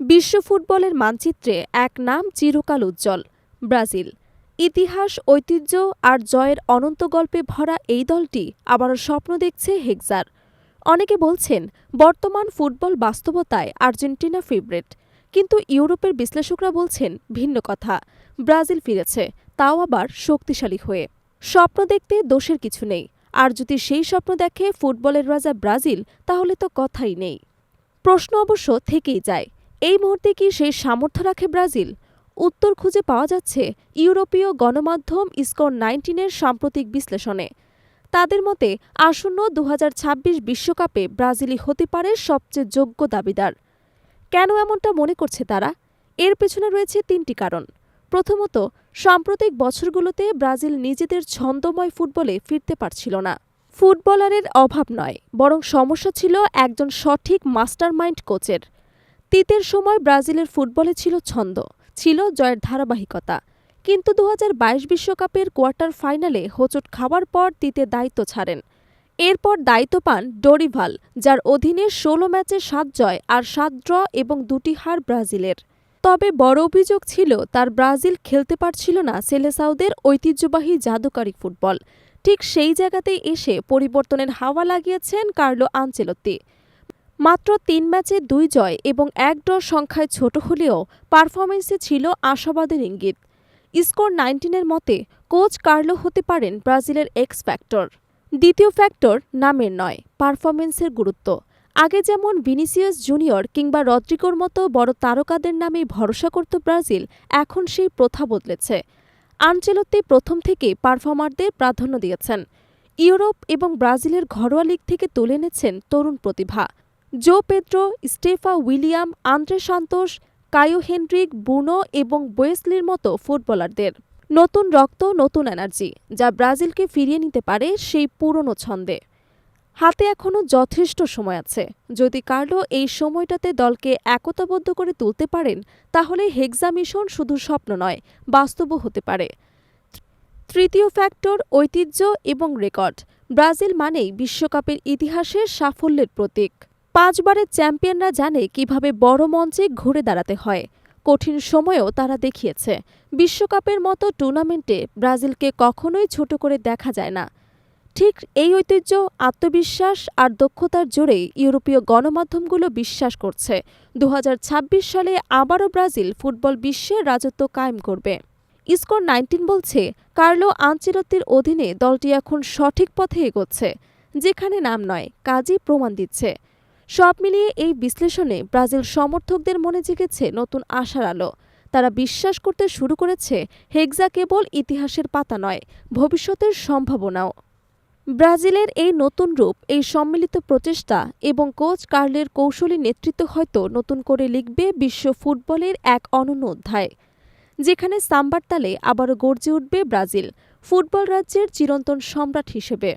বিশ্ব ফুটবলের মানচিত্রে এক নাম চিরকাল উজ্জ্বল, ব্রাজিল। ইতিহাস, ঐতিহ্য আর জয়ের অনন্ত গল্পে ভরা এই দলটি আবারও স্বপ্ন দেখছে হেক্সার। অনেকে বলছেন, বর্তমান ফুটবল বাস্তবতায় আর্জেন্টিনা ফেভারেট। কিন্তু ইউরোপের বিশ্লেষকরা বলছেন, ভিন্ন কথা। ব্রাজিল ফিরেছে, তাও আবার শক্তিশালী হয়ে। স্বপ্ন দেখতে দোষের কিছু নেই। আর যদি সেই স্বপ্ন দেখে ফুটবলের রাজা ব্রাজিল, তাহলে তো কথাই নেই। প্রশ্ন অবশ্য থেকেই যায় এই মুহূর্তে কি সেই সামর্থ্য রাখে ব্রাজিল? উত্তর খুঁজে পাওয়া যাচ্ছে ইউরোপীয় গণমাধ্যম ইসকন নাইনটিনের সাম্প্রতিক বিশ্লেষণে। তাদের মতে, আসন্ন দু বিশ্বকাপে ব্রাজিলই হতে পারে সবচেয়ে যোগ্য দাবিদার। কেন এমনটা মনে করছে তারা? এর পেছনে রয়েছে তিনটি কারণ। প্রথমত, সাম্প্রতিক বছরগুলোতে ব্রাজিল নিজেদের ছন্দময় ফুটবলে ফিরতে পারছিল না। ফুটবলারের অভাব নয়, বরং সমস্যা ছিল একজন সঠিক মাস্টারমাইন্ড কোচের। তিতের সময় ব্রাজিলের ফুটবলে ছিল ছন্দ, ছিল জয়ের ধারাবাহিকতা। কিন্তু দু বিশ্বকাপের কোয়ার্টার ফাইনালে হোঁচট খাওয়ার পর তিতে দায়িত্ব ছাড়েন। এরপর দায়িত্ব পান ডোরিভাল, যার অধীনে ষোলো ম্যাচে সাত জয় আর সাত ড্র এবং দুটি হার ব্রাজিলের। তবে বড় অভিযোগ ছিল, তার ব্রাজিল খেলতে পারছিল না সেলেসাউদের ঐতিহ্যবাহী জাদুকারী ফুটবল। ঠিক সেই জায়গাতেই এসে পরিবর্তনের হাওয়া লাগিয়েছেন কার্লো আনচেলত্তি। মাত্র তিন ম্যাচে দুই জয় এবং এক ড্র সংখ্যায় ছোট হলেও পারফরমেন্সে ছিল আশাবাদের ইঙ্গিত। স্কোর নাইনটিনের মতে, কোচ কার্লো হতে পারেন ব্রাজিলের এক্স ফ্যাক্টর দ্বিতীয় ফ্যাক্টর নামের নয়, পারফরমেন্সের গুরুত্ব। আগে যেমন ভিনিসিয়াস জুনিয়র কিংবা রদ্রিগোর মতো বড় তারকাদের নামে ভরসা করত ব্রাজিল, এখন সেই প্রথা বদলেছে। আনচেলত্তি প্রথম থেকে পারফর্মারদের প্রাধান্য দিয়েছেন। ইউরোপ এবং ব্রাজিলের ঘরোয়া লিগ থেকে তুলে এনেছেন তরুণ প্রতিভা। Joao Pedro, স্টেফা William, Andre Santos Kaio Henrique, Bruno এবং বোয়েসলির মতো ফুটবলারদের। নতুন রক্ত, নতুন এনার্জি, যা ব্রাজিলকে ফিরিয়ে নিতে পারে সেই পুরনো ছন্দে। হাতে এখনও যথেষ্ট সময় আছে। যদি কার্লো এই সময়টাতে দলকে একতাবদ্ধ করে তুলতে পারেন, তাহলে হেক্সা মিশন শুধু স্বপ্ন নয়, বাস্তবও হতে পারে। তৃতীয় ফ্যাক্টর, ঐতিহ্য এবং রেকর্ড। ব্রাজিল মানেই বিশ্বকাপের ইতিহাসের সাফল্যের প্রতীক। পাঁচবারের চ্যাম্পিয়নরা জানে কীভাবে বড় মঞ্চে ঘুরে দাঁড়াতে হয়। কঠিন সময়েও তারা দেখিয়েছে। বিশ্বকাপের মতো টুর্নামেন্টে ব্রাজিলকে কখনোই ছোট করে দেখা যায় না। ঠিক এই ঐতিহ্য, আত্মবিশ্বাস আর দক্ষতার জোরেই ইউরোপীয় গণমাধ্যমগুলো বিশ্বাস করছে। দু হাজার ছাব্বিশ সালে আবারও ব্রাজিল ফুটবল বিশ্বের রাজত্ব কায়েম করবে। ইসকর নাইনটিন বলছে, কার্লো আঞ্চেলত্তির অধীনে দলটি এখন সঠিক পথে এগোচ্ছে, যেখানে নাম নয়, কাজই প্রমাণ দিচ্ছে। সব মিলিয়ে এই বিশ্লেষণে ব্রাজিল সমর্থকদের মনে জেগেছে নতুন আশার আলো। তারা বিশ্বাস করতে শুরু করেছে হেক্সা কেবল ইতিহাসের পাতা নয়, ভবিষ্যতের সম্ভাবনাও। ব্রাজিলের এই নতুন রূপ, এই সম্মিলিত প্রচেষ্টা এবং কোচ কার্লের কৌশলী নেতৃত্ব হয়তো নতুন করে লিখবে বিশ্ব ফুটবলের এক অনন্য অধ্যায়, যেখানে সাম্বার তালে আবারও গর্জে উঠবে ব্রাজিল, ফুটবল রাজ্যের চিরন্তন সম্রাট হিসেবে।